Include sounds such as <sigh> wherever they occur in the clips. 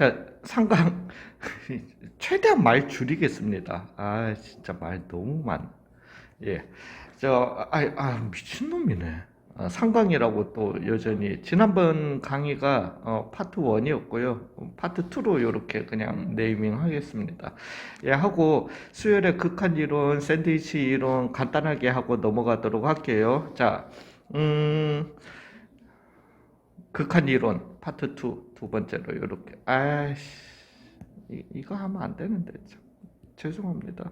자, 상강 <laughs> 최대한 말 줄이겠습니다. 아, 진짜 말 너무 많. 예. 저, 아, 아 미친놈이네. 아, 상강이라고 또 여전히 지난번 강의가 어, 파트 1이었고요. 파트 2로 이렇게 그냥 네이밍 하겠습니다. 예, 하고 수열의 극한 이론, 샌드위치 이론 간단하게 하고 넘어가도록 할게요. 자, 음, 극한 이론 파트 2 두 번째로 이렇게 아이씨 이, 이거 하면 안 되는데 참 죄송합니다.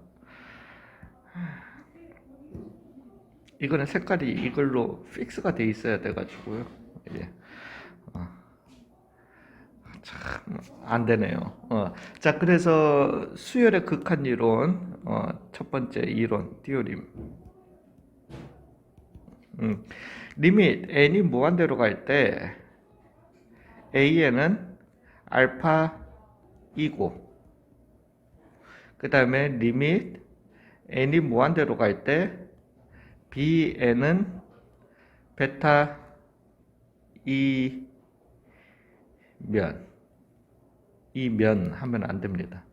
이거는 색깔이 이걸로 픽스가 돼 있어야 돼 가지고요. 예. 어. 참, 안 되네요. 어. 자, 그래서 수열의 극한 이론, 어, 첫 번째 이론, 띠오림. 음, 리밋 n이 무한대로 갈 때 a에는 알파 2고 그 다음에 리밋 n이 무한대로 갈 때 bn은 베타 2면 이면 하면 안 됩니다.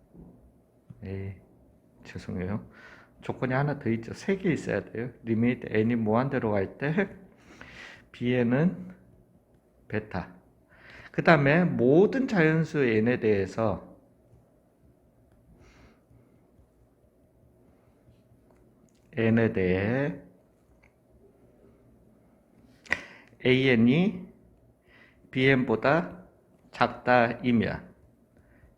에이, 죄송해요. 조건이 하나 더 있죠. 세 개 있어야 돼요. 리밋 n이 무한대로 갈 때 <laughs> bn은 베타. 그 다음에 모든 자연수 n에 대해서 n에 대해 an이 bn보다 작다이면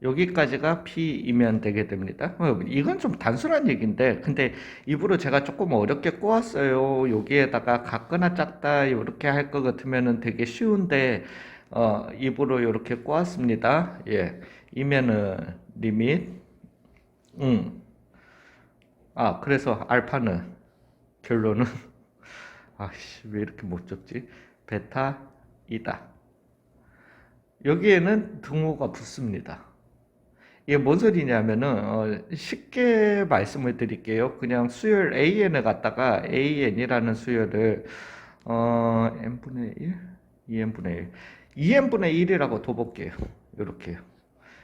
여기까지가 P이면 되게 됩니다. 어, 이건 좀 단순한 얘기인데, 근데 입으로 제가 조금 어렵게 꼬았어요. 여기에다가 같거나 작다 이렇게 할 것 같으면은 되게 쉬운데, 어, 입으로 이렇게 꼬았습니다. 예, 이면은 리밋, 음, 아 그래서 알파는 결론은 <laughs> 아씨 왜 이렇게 못 적지? 베타이다. 여기에는 등호가 붙습니다. 이게 뭔 소리냐면은 어, 쉽게 말씀을 드릴게요. 그냥 수열 AN을 갖다가 AN이라는 수열을 어, n분의 1, 2n분의 1, 2n분의 1이라고 둬볼게요. 이렇게요.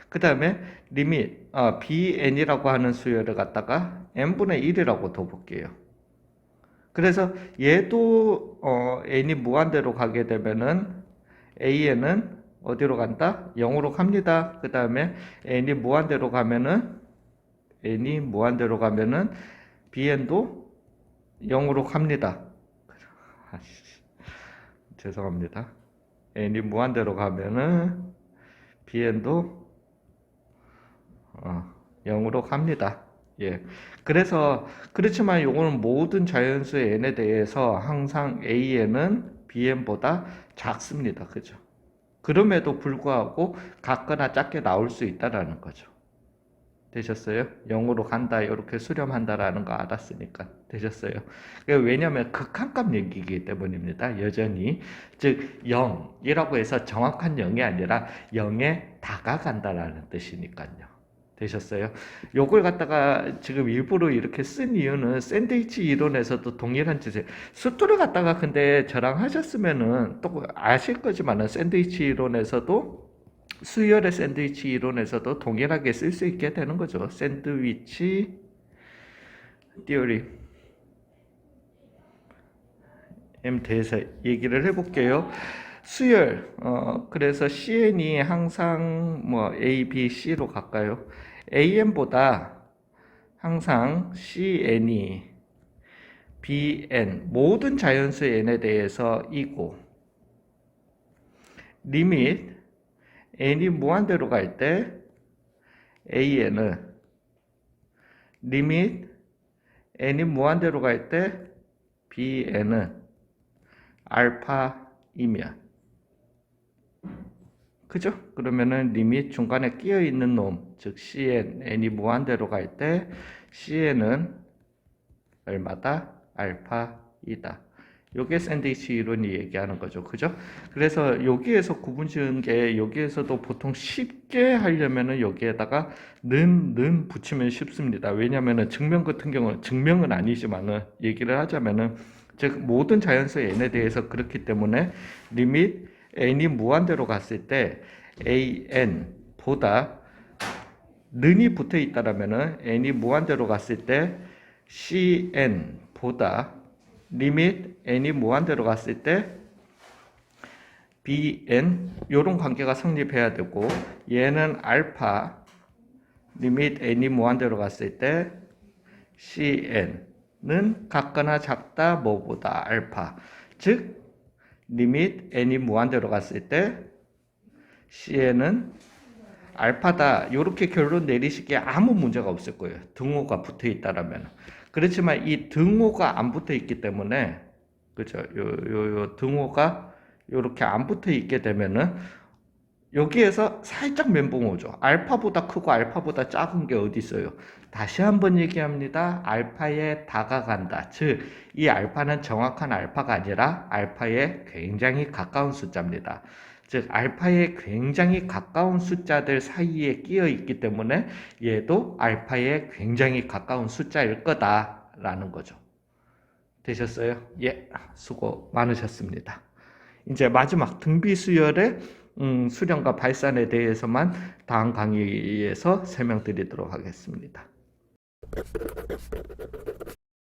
그 다음에 리밋 아, bn이라고 하는 수열을 갖다가 n분의 1이라고 둬볼게요. 그래서 얘도 어, n이 무한대로 가게 되면은 an은 어디로 간다? 0으로 갑니다. 그 다음에 n이 무한대로 가면은 n이 무한대로 가면은 bn도 0으로 갑니다. 죄송합니다. N이 무한대로 가면은 bn도 어, 0으로 갑니다. 예. 그래서 그렇지만 요거는 모든 자연수의 n에 대해서 항상 an은 bn보다 작습니다. 그죠? 그럼에도 불구하고 같거나 작게 나올 수 있다라는 거죠. 되셨어요? 0으로 간다 이렇게 수렴한다라는 거 알았으니까 되셨어요. 왜냐하면 극한값 얘기이기 때문입니다. 여전히 즉 0이라고 해서 정확한 0이 아니라 0에 다가간다라는 뜻이니까요. 되셨어요? 요걸 갖다가 지금 일부러 이렇게 쓴 이유는 샌드위치 이론에서도 동일한 짓을 수투를 갖다가 근데 저랑 하셨으면은 또 아실 거지만은 샌드위치 이론에서도 수열의 샌드위치 이론에서도 동일하게 쓸 수 있게 되는 거죠. 샌드위치 띠오리 M 대해서 얘기를 해볼게요. 수열, 어, 그래서 CN이 항상 뭐 A, B, C로 갈까요? AN보다 항상 CN이 BN, 모든 자연수 N에 대해서 이고, 리밋 N이 무한대로 갈 때 AN은 리밋 N이 무한대로 갈 때 BN은 알파이면 그죠? 그러면은 리밋 중간에 끼어 있는 놈, 즉 cn, n이 무한대로 갈 때 cn은 얼마다? 알파이다. 요게 샌드위치 이론이 얘기하는 거죠. 그죠? 그래서 여기에서 구분 지은 게 여기에서도 보통 쉽게 하려면은 여기에다가 는, 는 붙이면 쉽습니다. 왜냐면은 증명 같은 경우는 증명은 아니지만은 얘기를 하자면은 즉 모든 자연수 n에 대해서 그렇기 때문에 리밋 n이 무한대로 갔을 때 an 보다 는이 붙어 있다라면은 n이 무한대로 갔을 때 cn 보다 리밋 n이 무한대로 갔을 때 bn 요런 관계가 성립해야 되고 얘는 알파 리밋 n이 무한대로 갔을 때 cn은 같거나 작다 뭐보다 알파. 즉 리밋 n이 무한대로 갔을 때 cn은 알파다. 이렇게 결론 내리시기에 아무 문제가 없을 거예요. 등호가 붙어 있다라면 그렇지만 이 등호가 안 붙어 있기 때문에 그죠? 요 요 요 등호가 이렇게 안 붙어 있게 되면은 여기에서 살짝 멘붕 오죠. 알파보다 크고 알파보다 작은 게 어디 있어요? 다시 한번 얘기합니다. 알파에 다가간다. 즉, 이 알파는 정확한 알파가 아니라 알파에 굉장히 가까운 숫자입니다. 즉, 알파에 굉장히 가까운 숫자들 사이에 끼어 있기 때문에 얘도 알파에 굉장히 가까운 숫자일 거다라는 거죠. 되셨어요? 예, 수고 많으셨습니다. 이제 마지막 등비 수열의 음, 수령과 발산에 대해서만 다음 강의에서 설명드리도록 하겠습니다.